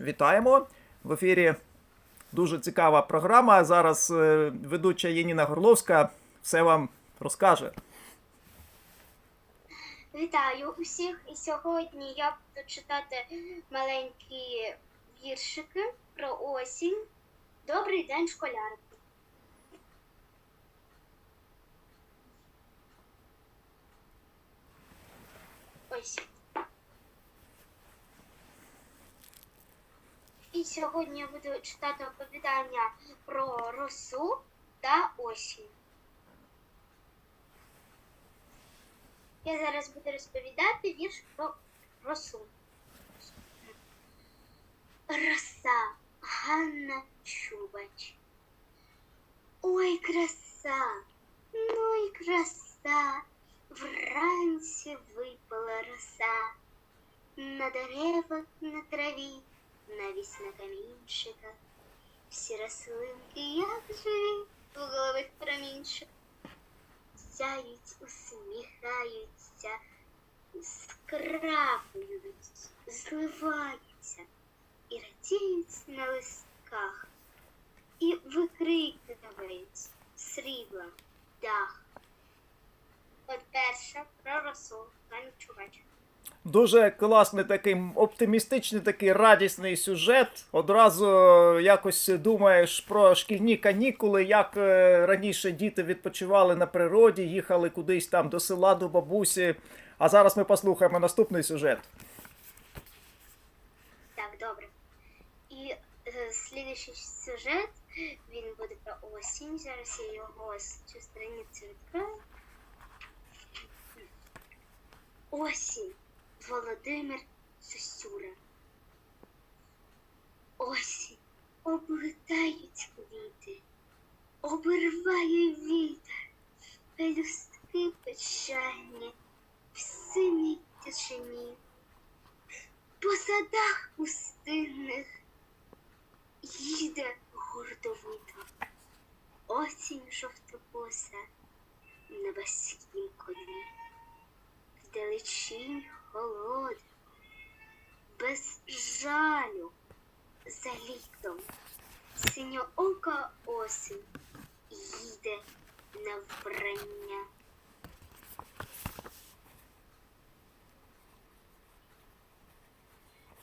Вітаємо в ефірі. Дуже цікава програма. Зараз е, ведуча Єніна Горловська все вам розкаже. Вітаю усіх! І сьогодні я буду читати маленькі віршики про осінь. Добрий день, школярки! Ось. І сьогодні я буду читати оповідання про росу та осінь. Я зараз буду розповідати вірш про росу. Роса Ганна Чубач. Ой, краса, ну і краса, вранці випала роса. На деревах, на траві, навіть на камінчиках. Всі рослинки, як живі, в голових промінчиках сяють, усміхаються, скрапують, зливаються і радіють на листках, і викрикують срібла дах. От перша про росу, пані. Дуже класний такий оптимістичний, такий радісний сюжет. Одразу якось думаєш про шкільні канікули, як е, раніше діти відпочивали на природі, їхали кудись там до села, до бабусі. А зараз ми послухаємо наступний сюжет. Так, добре. І е, слідуючий сюжет, він буде про осінь. Зараз я його з цю страницю відкрию. Осінь. Володимир Сосюра. Осінь. Облетають квіти, обриває вітер, пелюстки печальні в синій тишині. По садах пустинних їде гордовито. Осінь жовтокоса на баськім коні. Вдалечінь холода, без жалю за літом. Синьоока осінь їде на вбрання.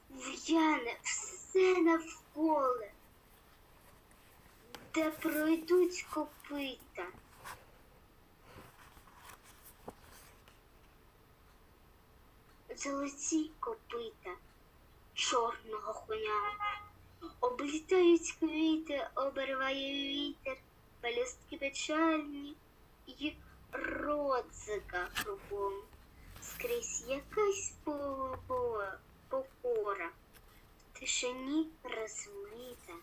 В'яне все навколо, де пройдуть копита. Золоті копита чорного коня. Облітають квіти, обриває вітер, пелюстки печальні і родзика кругом. Скрізь якась покора, в тишині розмита,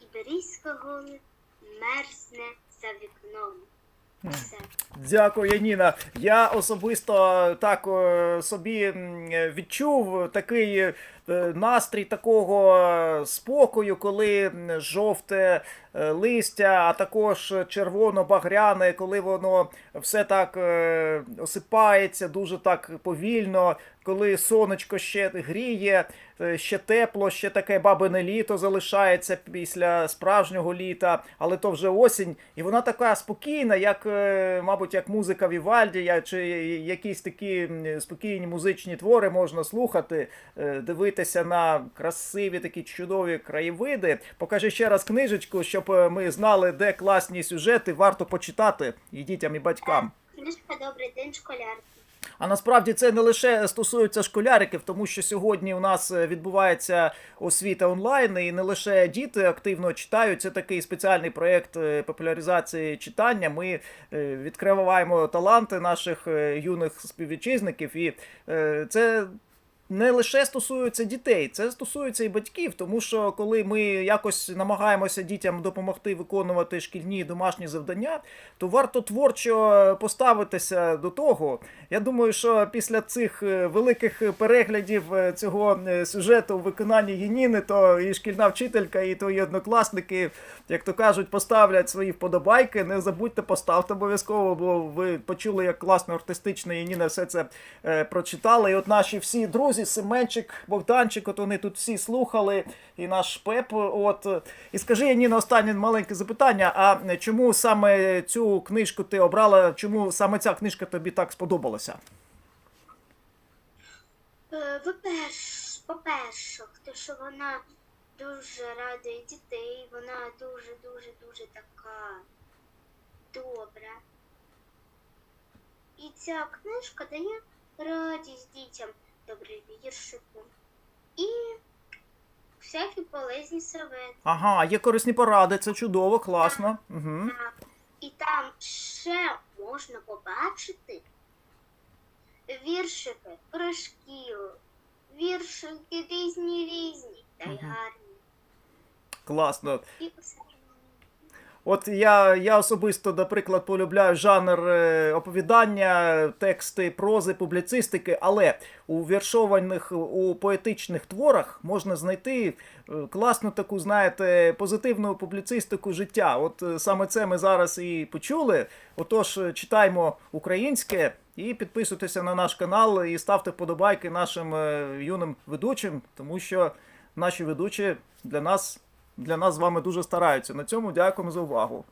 і берізка голе мерзне за вікном. Все. Дякую, Яніна. Я особисто так е, собі відчув такий е, настрій такого е, спокою, коли жовте листя, а також червоно-багряне, коли воно все так осипається дуже так повільно, коли сонечко ще гріє, ще тепло, ще таке бабине літо залишається після справжнього літа, але то вже осінь, і вона така спокійна, як, е, мабуть, як музика Вівальді, чи якісь такі спокійні музичні твори можна слухати, е, дивитися на красиві такі чудові краєвиди. Покажи ще раз книжечку, щоб е, ми знали, де класні сюжети, варто почитати і дітям, і батькам. Книжка Добрий день, школярки. А насправді це не лише стосується школяриків, тому що сьогодні у нас е, відбувається освіта онлайн, і не лише діти активно читають. Це такий спеціальний проєкт е, популяризації читання. Ми е, відкриваємо таланти наших юних співвітчизників, і це. Не лише стосується дітей, це стосується і батьків, тому що коли ми якось намагаємося дітям допомогти виконувати шкільні домашні завдання, то варто творчо поставитися до того. Я думаю, що після цих е, великих переглядів е, цього е, сюжету в виконанні Єніни, то і шкільна вчителька, і твої однокласники, як то кажуть, поставлять свої вподобайки. Не забудьте, поставте обов'язково, бо ви почули, як класно артистично Єніна все це прочитала. І от наші всі друзі друзі, Семенчик, Богданчик, от вони тут всі слухали, і наш Пеп. От. І скажи, Яніна, останнє маленьке запитання: а чому саме цю книжку ти обрала? Чому саме ця книжка тобі так сподобалася? Е, По-перше, то що вона дуже радує дітей, вона дуже, дуже, дуже така добра. І ця книжка дає радість дітям, добрий віршику і всякі полезні совети. Ага, є корисні поради, це чудово, класно. Угу. Так. І там ще можна побачити віршики про шкілу, віршики різні різні та й Мгм. гарні. Класно. І все. От я, я особисто, наприклад, полюбляю жанр е, оповідання, тексти, прози, публіцистики, але у віршованих, у поетичних творах можна знайти е, класну таку, знаєте, позитивну публіцистику життя. От е, саме це ми зараз і почули. Отож, читаймо українське і підписуйтеся на наш канал і ставте вподобайки нашим юним ведучим, тому що наші ведучі для нас для нас з вами дуже стараються. На цьому дякуємо за увагу.